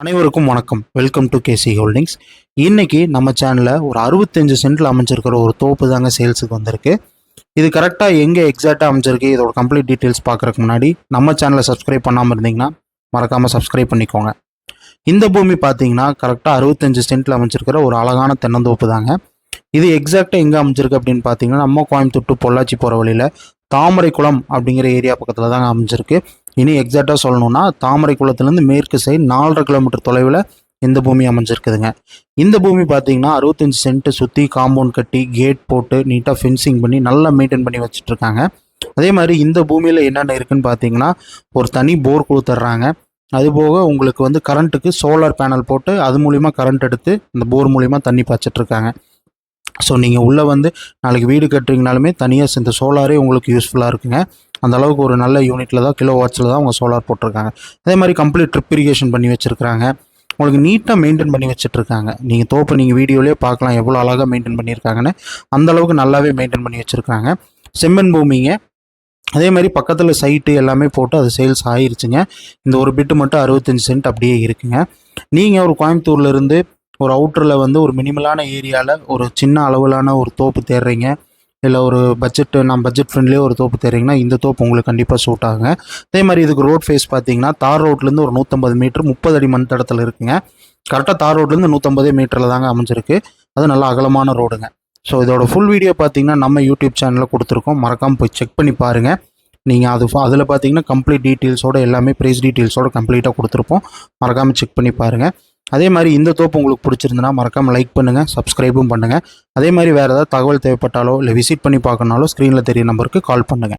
அனைவருக்கும் வணக்கம். Welcome to KC holdings இன்னைக்கு நம்ம சேனலில் ஒரு அறுபத்தஞ்சு சென்ட்டில் அமைஞ்சிருக்கிற ஒரு தோப்பு தாங்க சேல்ஸுக்கு வந்திருக்கு. இது கரெக்டாக எங்கே எக்ஸாக்டாக அமைஞ்சிருக்கு இதோட கம்ப்ளீட் டீட்டெயில்ஸ் பார்க்குறதுக்கு முன்னாடி நம்ம சேனலை சப்ஸ்கிரைப் பண்ணாமல் இருந்தீங்கன்னா மறக்காமல் சப்ஸ்கிரைப் பண்ணிக்கோங்க. இந்த பூமி பார்த்தீங்கன்னா கரெக்டாக அறுபத்தஞ்சு சென்ட்டில் அமைஞ்சிருக்கிற ஒரு அழகான தென்னந்தோப்பு தாங்க. இது எக்ஸாக்டாக எங்கே அமைஞ்சிருக்கு அப்படின்னு பார்த்தீங்கன்னா நம்ம கோயம்புத்தூர் டு பொள்ளாச்சி போகிற வழியில் தாமரைக்குளம் அப்படிங்கிற ஏரியா பக்கத்தில் தாங்க அமைஞ்சிருக்கு. இனி எக்ஸாக்டாக சொல்லணும்னா தாமரை குளத்துலேருந்து மேற்கு சைடு நாலரை கிலோமீட்டர் தொலைவில் இந்த பூமி அமைஞ்சிருக்குதுங்க. இந்த பூமி பார்த்தீங்கன்னா அறுபத்தஞ்சு சென்ட் சுற்றி காம்பவுண்ட் கட்டி கேட் போட்டு நீட்டாக ஃபென்சிங் பண்ணி நல்லா மெயின்டைன் பண்ணி வச்சுட்ருக்காங்க அதே மாதிரி இந்த பூமியில் என்னென்ன இருக்குன்னு பார்த்தீங்கன்னா ஒரு தனி போர் கொடுத்துட்றாங்க அதுபோக உங்களுக்கு வந்து கரண்ட்டுக்கு சோலார் பேனல் போட்டு அது மூலிமா கரண்ட் எடுத்து இந்த போர் மூலிமா தண்ணி பாய்ச்சிட்ருக்காங்க ஸோ நீங்கள் உள்ளே வந்து நாளைக்கு வீடு கட்டுறீங்கனாலுமே தனியாக இந்த சோலாரே உங்களுக்கு யூஸ்ஃபுல்லாக இருக்குங்க. அந்த அளவுக்கு ஒரு நல்ல யூனிட்டில் தான் கிலோ வாட்ஸில் தான் அவங்க சோலார் போட்டிருக்காங்க. அதே மாதிரி கம்ப்ளீட் ட்ரிப் இரிகேஷன் பண்ணி வச்சுருக்காங்க உங்களுக்கு நீட்டாக மெயின்டைன் பண்ணி வச்சுட்ருக்காங்க நீங்கள் தோப்பு நீங்கள் வீடியோலேயே பார்க்கலாம் எவ்வளோ அழகாக மெயின்டைன் பண்ணியிருக்காங்கன்னு. அந்த அளவுக்கு நல்லாவே மெயின்டைன் பண்ணி வச்சுருக்காங்க. செம்மன் பூமிங்க. அதே மாதிரி பக்கத்தில் சைட்டு எல்லாமே போட்டு அது சேல்ஸ் ஆகிருச்சுங்க இந்த ஒரு பிட்டு மட்டும் அறுபத்தஞ்சு சென்ட் அப்படியே இருக்குங்க. நீங்கள் ஒரு கோயம்புத்தூர்லேருந்து ஒரு அவுட்டரில் வந்து ஒரு மினிமலான ஏரியாவில் ஒரு சின்ன அளவிலான ஒரு தோப்பு தேடுறீங்க இல்லை ஒரு பட்ஜெட் நான் பட்ஜெட் ஃப்ரெண்ட்லேயே ஒரு தோப்பு தெரியுங்கன்னா இந்த தோப்பு உங்களுக்கு கண்டிப்பாக சூட் ஆகுங்க. அதே மாதிரி இதுக்கு ரோட் ஃபேஸ் பார்த்தீங்கன்னா தார் ரோட்லேருந்து ஒரு நூற்றம்பது மீட்டர் முப்பது அடி மண் தடத்தில் இருக்குங்க. கரெக்டாக தார் ரோட்லேருந்து நூற்றம்பதே மீட்டரில் தாங்க அமைஞ்சிருக்கு. அது நல்லா அகலமான ரோடுங்க ஸோ இதோட ஃபுல் வீடியோ பார்த்தீங்கன்னா நம்ம யூடியூப் சேனலில் கொடுத்துருக்கோம். மறக்காமல் போய் செக் பண்ணி பாருங்கள் நீங்கள் அது அதில் பார்த்தீங்கன்னா கம்ப்ளீட் டீட்டெயில்ஸோட எல்லாமே ப்ரைஸ் டீட்டெயில்ஸோட கம்ப்ளீட்டாக கொடுத்துருப்போம். மறக்காமல் செக் பண்ணி பாருங்கள் அதே மாதிரி இந்த தோப்பு உங்களுக்கு பிடிச்சிருந்துன்னா மறக்காமல் லைக் பண்ணுங்கள் சப்ஸ்கிரைபும் பண்ணுங்கள் அதே மாதிரி வேறு ஏதாவது தகவல் தேவைப்பட்டாலோ இல்லை விசிட் பண்ணி பார்க்கணுனாலோ ஸ்க்ரீனில் தெரிய நம்பருக்கு கால் பண்ணுங்கள்